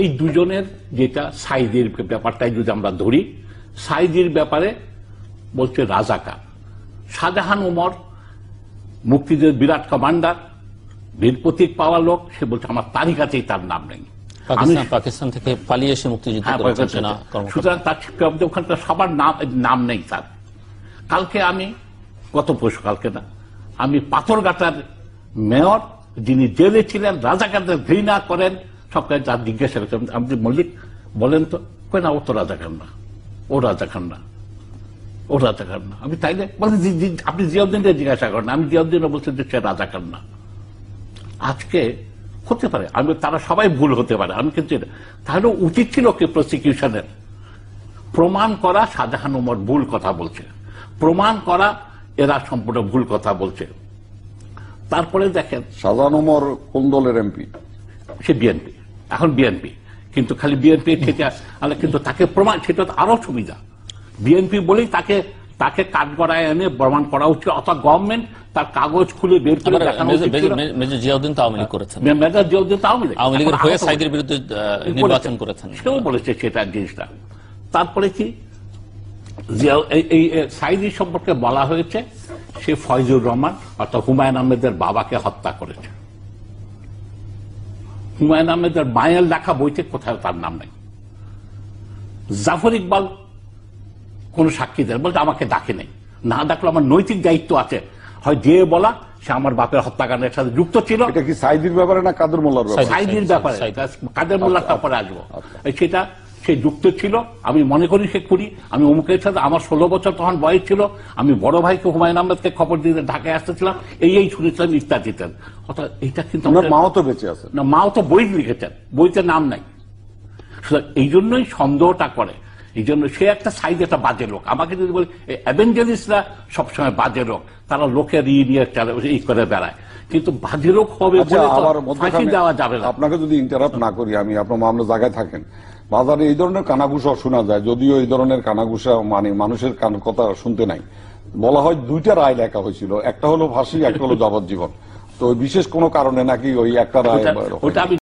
এই দুজনের যেটা সাইদের ব্যাপারটাই যদি আমরা ধরি সাইদের ব্যাপারে বলছে রাজাকার। শাহজাহান উমর মুক্তিদের বিরাট কমান্ডার বীর প্রতীক পাওয়া লোক সে বলছে আমার তালিকাতেই তার নাম নেই। পাকিস্তান থেকে পালিয়ে এসে মুক্তিযুদ্ধ হ্যাঁ, সুতরাং তার ওখানকার সবার নাম নাম নেই তার। কালকে আমি গত পরশু কালকে না আমি পাথরঘাটার মেয়র যিনি জেলে ছিলেন রাজাকারদের ঘৃণা করেন সব কাজ তার জিজ্ঞাসা করছেন আপনি মল্লিক বলেন তো কই না ও তো রাজাকার না ও রাজাকার না ও রাজাকার না আমি তাইলে আপনি জিয়াউদ্দিনকে জিজ্ঞাসা করেন আমি জিয়াউদ্দিন বলছেন যে সে রাজাকার না আজকে হতে পারে আমি তারা সবাই ভুল হতে পারে আমি কিন্তু তাহলে উচিত ছিল কি প্রসিকিউশনের প্রমাণ করা শাহজাহান উমর ভুল কথা বলছে। প্রমাণ করা এরা সম্পূর্ণ ভুল কথা বলছে। তারপরে দেখেন শাহজাহান ওমর কোন দলের এমপি? সে বিএনপি। এখন বিএনপি কিন্তু খালি বিএনপি থেকে আলে কিন্তু তাকে প্রমাণ সেটা তো আরও সুবিধা। বিএনপি বলেই তাকে তাকে কাঠগড়ায় এনে প্রমাণ করা উচিত। অথবা গভর্নমেন্ট তার কাগজ খুলে বের করে দেখানো মেজর- উচিত মেজর- মেজর জিয়াউদ্দিন তো আওয়ামী লীগ করেছেন। মেজর জিয়াউদ্দিন তো আওয়ামী লীগ। আওয়ামী লীগের হয়ে সাইদের বিরুদ্ধে নির্বাচন করেছেন। সেও বলেছে সেটা জিনিসটা। তারপরে কি? এই সাইদি সম্পর্কে বলা হয়েছে সে ফয়জুর রহমান অর্থাৎ হুমায়ুন আহমেদের বাবাকে হত্যা করেছে। হুমায়ুন আহমেদের মায়ের লেখা বইতে কোথাও তার নাম নেই। জাফর ইকবাল কোন সাক্ষী দেন বলতে আমাকে ডাকে নেই। না ডাকলে আমার নৈতিক দায়িত্ব আছে। হয় যে বলা সে আমার বাপের হত্যাকাণ্ডের সাথে যুক্ত ছিল। এটা কি সাইদির ব্যাপারে না কাদের মোল্লার ব্যাপারে? সাইদির ব্যাপারে। কাদের মোল্লার তারপরে আসব। সেটা সে যুক্ত ছিল আমি মনে করি সে করি আমি অমুকের সাথে আমার ষোলো বছর তখন বয়স ছিল। আমি বড় ভাইকে হুমায়ুন আহমেদকে খবর দিতে ঢাকায় আসতেছিলাম। এই এই শুনেছিলাম ইত্যাদিতেন অর্থাৎ এটা কিন্তু মাও তো বেঁচে আছে। না মাও তো বই লিখেছেন। বইতে নাম নাই। সুতরাং এই জন্যই সন্দেহটা করে। এই জন্য সে একটা সাইড একটা বাজে লোক। আমাকে যদি বলি অ্যাভেঞ্জেলিস্টরা সবসময় বাজে লোক। তারা লোকের ই নিয়ে চালে এই করে বেড়ায়। কিন্তু বাজে হবে আচ্ছা ফাঁসি দেওয়া যাবে না। আপনাকে যদি ইন্টারাপ্ট না করি আমি আপনার মামলা জায়গায় থাকেন। বাজারে এই ধরনের কানাঘুষা শোনা যায় যদিও এই ধরনের কানাঘুষা মানে মানুষের কান কথা শুনতে নাই। বলা হয় দুইটা রায় লেখা হয়েছিল একটা হলো ফাঁসি একটা হলো যাবজ্জীবন। তো বিশেষ কোনো কারণে নাকি ওই একটা রায়